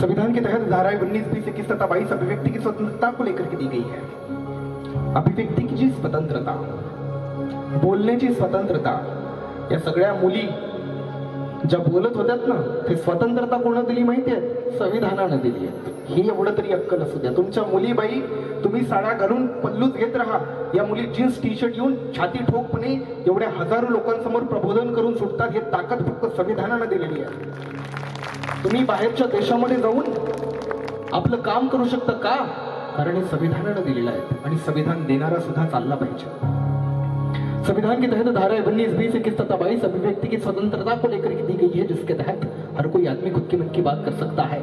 संविधान के तहत धारा उन्नीस बीस इक्कीस तथा बाईस अभिव्यक्ति की स्वतंत्रता को लेकर के दी गई है। अभिव्यक्ति की जी स्वतंत्रता बोलण्याची स्वतंत्रता या सगळ्या मुली ज्या बोलत होत्यात ना ते स्वतंत्रता कोण दिली माहितीये संविधानानं दिली आहे. ही एवढं तरी अक्कल असू द्या. तुमच्या मुलीबाई तुम्ही साड्या घालून पल्लूच घेत राहा. या मुली जीन्स टी शर्ट येऊन छाती ठोकपणे एवढ्या हजारो लोकांसमोर प्रबोधन करून सुटतात हे ताकद फक्त संविधानानं दिलेली आहे. तुम्ही बाहेरच्या देशामध्ये जाऊन आपलं काम करू शकता का? कारण हे संविधानानं दिलेलं आहे आणि संविधान देणारा सुद्धा चालला पाहिजे. संविधान के तहत धारा उन्नीस बीस इक्कीस तथा बाईस अभिव्यक्ति की स्वतंत्रता को लेकर के दी गई है जिसके तहत हर कोई आदमी खुद की मन की बात कर सकता है।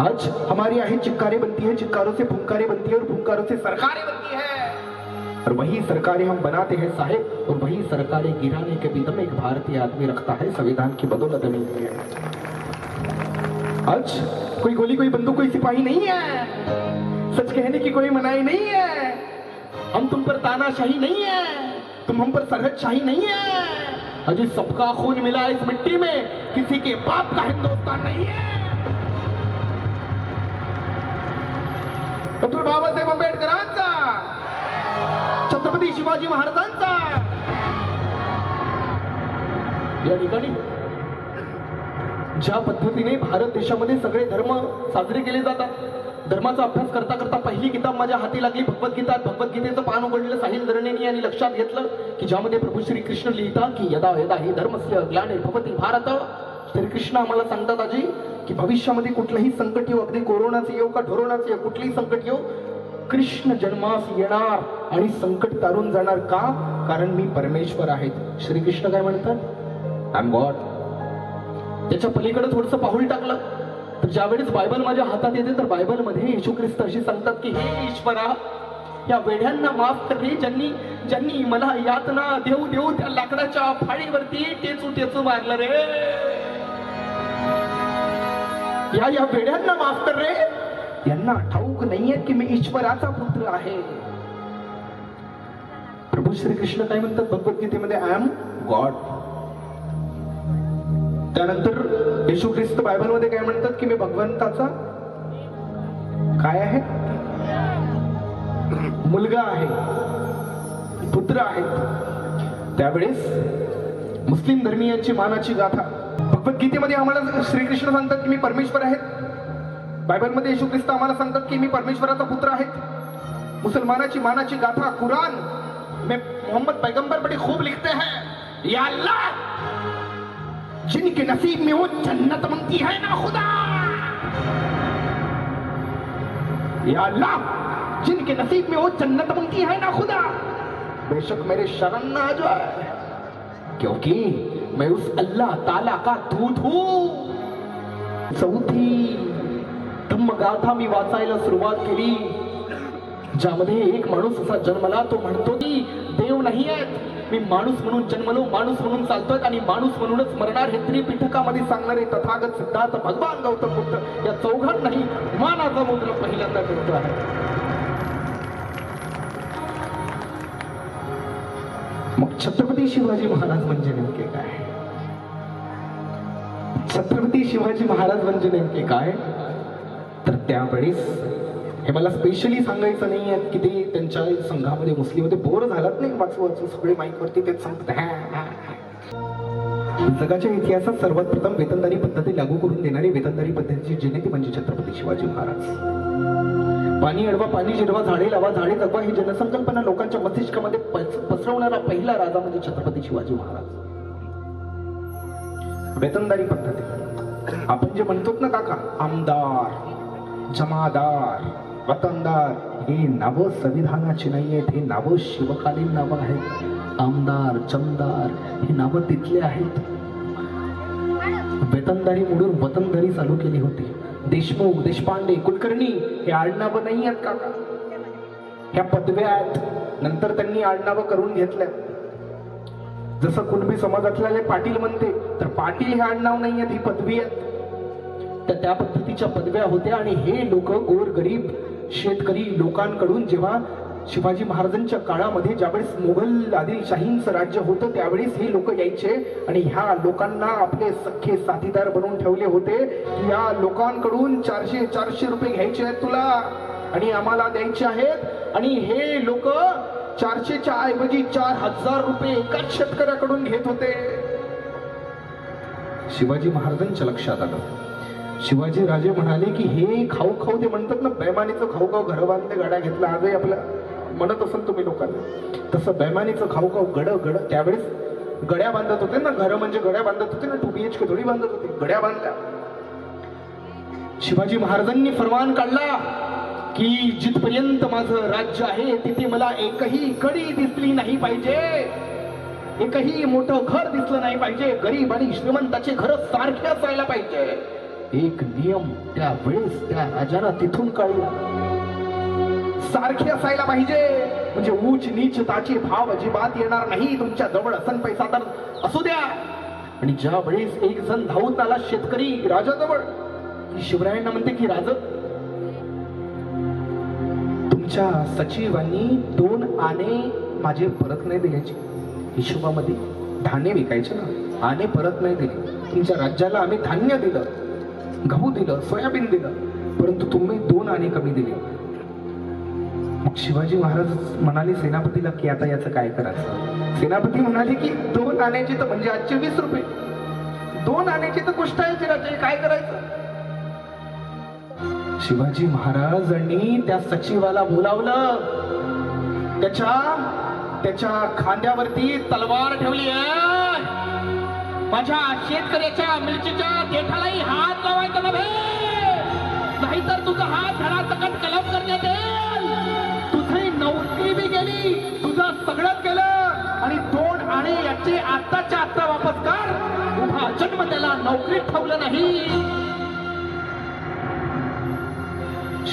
आज हमारी आहे चिक्कारे बनती है चिक्कारों से फुंकारे बनती है और फुंकारों से सरकारें बनती है। और वही सरकारें हम बनाते हैं साहेब और वही सरकारें गिराने के भी दम एक भारतीय आदमी रखता है संविधान की बदौलत मिलती है। आज कोई गोली, कोई बंदूक, कोई सिपाही नहीं है। सच कहने की कोई मनाही नहीं है। हम तुम पर तानाशाही नहीं है। तुम हम पर सरहद शाही नहीं है। अजी सबका खून मिला इस मिट्टी में। किसी के बाप का हिंदुस्तान नहीं है। डॉक्टर बाबासाहेब आंबेडकरांचा छत्रपती शिवाजी महाराजांचा या ठिकाणी ज्या पद्धतीने भारत देशामध्ये सगळे धर्म साजरे केले जातात धर्माचा अभ्यास करता करता पहिली किताब माझ्या हाती लागली भगवद्गीता भगवद्गीतेचं पान उघडलेलं साहिल दरणेनी आणि लक्षात घेतलं की ज्यामध्ये प्रभू श्री कृष्ण लिहितात की यदा यदा हे धर्मस्य ग्लानिर्भवती भारत. श्रीकृष्ण आम्हाला सांगतात आजी की भविष्यामध्ये कुठलंही संकट येऊ अगदी कोरोनाचं येऊ का ढोरोनाचे येऊ कुठलंही संकट येऊ कृष्ण जन्मास येणार आणि संकट तारून जाणार का? कारण मी परमेश्वर आहेत. श्रीकृष्ण काय म्हणतात? आय एम गॉड त्याच्या पलीकडे थोडस पाऊल टाकलं. तर ज्यावेळेस बायबल माझ्या हातात येते तर बायबलमध्ये येशू ख्रिस्त अशी सांगतात की हे ईश्वरा या वेढ्यांना माफ कर रे ज्यांनी ज्यांनी मला यातना देऊ देऊ त्या लाकडाच्या फाळीवरती टेचू टेचू मारलं रे. या या वेड्यांना माफ कर रे यांना ठाऊक नाहीये की मी ईश्वराचा पुत्र आहे. प्रभू श्रीकृष्ण काय म्हणतात? भगवद्गीतेमध्ये आय एम गॉड त्यानंतर येशू ख्रिस्त बायबलमध्ये काय म्हणतात की मी भगवंताचा काय आहे? मुलगा आहे. पुत्र आहेत त्यावेळेस मुस्लिम धर्मीयांची मानाची गाथा. भगवद्गीतेमध्ये आम्हाला श्रीकृष्ण सांगतात की मी परमेश्वर आहेत बायबलमध्ये येशू ख्रिस्त आम्हाला सांगतात की मी परमेश्वराचा पुत्र आहेत मुसलमानाची मानाची गाथा कुरान में मोहम्मद पैगंबर बड़ी खूब लिखते हैं. या अल्लाह! जिनके नसीब में वो जन्नत मांगती है ना खुदा। या अल्लाह, जिनके नसीब में वो जन्नत मांगती है ना खुदा। बेशक मेरे शरण ना आ जाए, क्योंकि मैं उस अल्लाह ताला का दूध हूँ। चौथी धम्मगाथा मी वाचायला सुरुवात केली ज्यामध्ये एक माणूस असा जन्मला तो म्हणतो की देव नाही आहेत मी माणूस म्हणून जन्मलो माणूस म्हणून चालतोय आणि माणूस म्हणूनच मरणार हे त्रिपीठकामध्ये सांगणारे तथागत सिद्धार्थ भगवान गौतम बुद्ध या चौघांनाही मानाचा मुद्र पहिल्यांदा करतो आहे. मग छत्रपती शिवाजी महाराज म्हणजे नेमके काय? छत्रपती शिवाजी महाराज म्हणजे नेमके काय? तर त्यावेळेस हे मला स्पेशली सांगायचं नाही आहे की ते त्यांच्या संघामध्ये मुस्लिम होते बोर झालात नाही वाचू वाचू सगळे माईक वरती तेच सांगतात जगाच्या इतिहासात सर्वात प्रथम वेतनदारी पद्धती लागू करून देणारी वेतनदारी पद्धतीची जनते म्हणजे छत्रपती शिवाजी महाराज. पाणी अडवा पाणी जिरवा झाडे लावा झाडे जगवा ही जनसंकल्पना लोकांच्या मस्तिष्कामध्ये पसरवणारा पहिला राजा म्हणजे छत्रपती शिवाजी महाराज. वेतनदारी पद्धती. आपण जे म्हणतो ना काका आमदार जमादार वतनदार ही नावं संविधानाची नाही आहेत ही नावं शिवकालीन नावं आहेत. आमदार चमदार ही नावं तिथली आहेत. वेतनदारी मोडून वतनदारी चालू केली होती. देशमुख देशपांडे कुलकर्णी हे आडनावं नाही आहेत काका. ह्या पदव्या आहेत. नंतर त्यांनी आडनावं करून घेतल्या. जसं कुणबी समाजातल्या पाटील म्हणते तर पाटील हे आडनाव नाही आहेत ही पदवी आहेत. तर त्या पद्धतीच्या पदव्या होत्या आणि हे लोक गोर गरीब शेतकरी लोकांकडून जेव्हा शिवाजी महाराजांच्या काळामध्ये ज्यावेळेस मुघल आदिलशाहींचं राज्य होतं त्यावेळेस हे लोक यायचे आणि ह्या लोकांना आपले सख्खे साथीदार बनवून ठेवले होते की या लोकांकडून चारशे चारशे रुपये घ्यायचे आहेत तुला आणि आम्हाला द्यायचे आहेत. आणि हे लोक चारशेच्या ऐवजी चार हजार रुपये एकाच शेतकऱ्याकडून घेत होते. शिवाजी महाराजांच्या लक्षात आलं. शिवाजी राजे म्हणाले की हे खाऊ खाऊ ते म्हणतात ना बैमानीचं खाऊ खाऊ घर बांधले गड्या घेतला आजही आपलं म्हणत असाल तुम्ही लोकांना. तसं बैमानीचं खाऊ खाऊ गड गड त्यावेळेस गड्या बांधत होते ना घर म्हणजे गड्या बांधत होते ना टू बी एच के थोडी बांधत होते गड्या बांधल्या. शिवाजी महाराजांनी फरमान काढला की जिथपर्यंत माझं राज्य आहे तिथे मला एकही कडी दिसली नाही पाहिजे. एकही मोठं घर दिसलं नाही पाहिजे. गरीब आणि श्रीमंताचे घर सारखे असायला पाहिजे. एक नियम त्या वेळेस त्या राजाला तिथून कळला. सारखे असायला पाहिजे. म्हणजे उच नीच ताचे भाव अजिबात येणार नाही. तुमच्या जवळ असन पैसा तर असू द्या. आणि ज्या वेळेस एक जण धावून आला शेतकरी राजाजवळ शिवरायांना म्हणते की राज तुमच्या सचिवांनी दोन आणे माझे परत नाही दिल्याचे. हिशोबामध्ये धान्य विकायचे ना. आणे परत नाही दिले. तुमच्या राज्याला आम्ही धान्य दिलं. गहू दिलं सोयाबीन दिलं परंतु तुम्ही दोन आणि कमी दिले. मग शिवाजी महाराज म्हणाले सेनापतीला की आता याचं काय करायचं? सेनापती म्हणाले की दोन आण्याची तर म्हणजे आजचे वीस रुपये. दोन आण्याची तर गोष्ट आहे राजे काय करायचं? शिवाजी महाराजांनी त्या सचिवाला बोलावलं. त्याच्या त्याच्या खांद्यावरती तलवार ठेवली आहे. माझ्या शेतकऱ्याच्या मिरचीच्या देठालाही हात लावायचा नव्हे नाहीतर तुझा हात धडासकट कलम करण्यात येईल. तुझी नोकरी बी गेली तुझं सगळं केलं आणि दोन आणि याची आत्ताच्या आत्ता वापस कर. उभा जन्म त्याला नोकरीत ठेवलं नाही.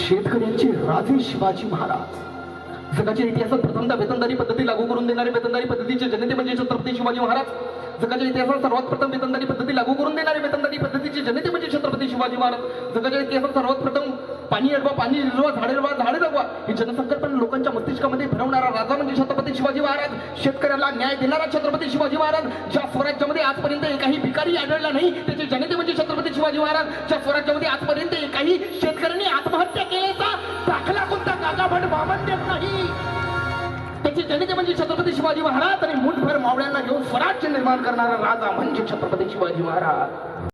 शेतकऱ्यांचे राजे शिवाजी महाराज. जगाच्या इतिहासात प्रथमता वेतनदारी पद्धती लागू करून देणारे वेतनदारी पद्धतीचे जनते म्हणजे छत्रपती शिवाजी महाराज. जगाच्या इतिहासात सर्वात प्रथम वेतनदारी पद्धती लागू करून देणारे वेतनदारी पद्धतीचे जनते म्हणजे छत्रपती शिवाजी महाराज. जगाच्या इतिहासात सर्वात प्रथम पाणी अडवा पाणी रिजवा झाडे रवा झाडे जगवा. ही जनसंकल्पना लोकांच्या मस्तिष्कामध्ये फिरवणारा राजा म्हणजे छत्रपती शिवाजी महाराज. शेतकऱ्याला न्याय देणारा छत्रपती शिवाजी महाराज ज्या स्वराज्यामध्ये आजपर्यंत एकाही भिकारी आढळला नाही त्याचे जनते म्हणजे छत्रपती शिवाजी महाराज. ज्या स्वराज्यामध्ये आजपर्यंत एकाही शेतकऱ्यांनी आत्महत्या केल्याचा दाखला कोणता? गागाभट बामन देत नाही. त्यांनी जनते म्हणजे छत्रपती शिवाजी महाराज आणि मुठभर मावळ्यांना घेऊन स्वराज्य निर्माण करणारा राजा म्हणजे छत्रपती शिवाजी महाराज.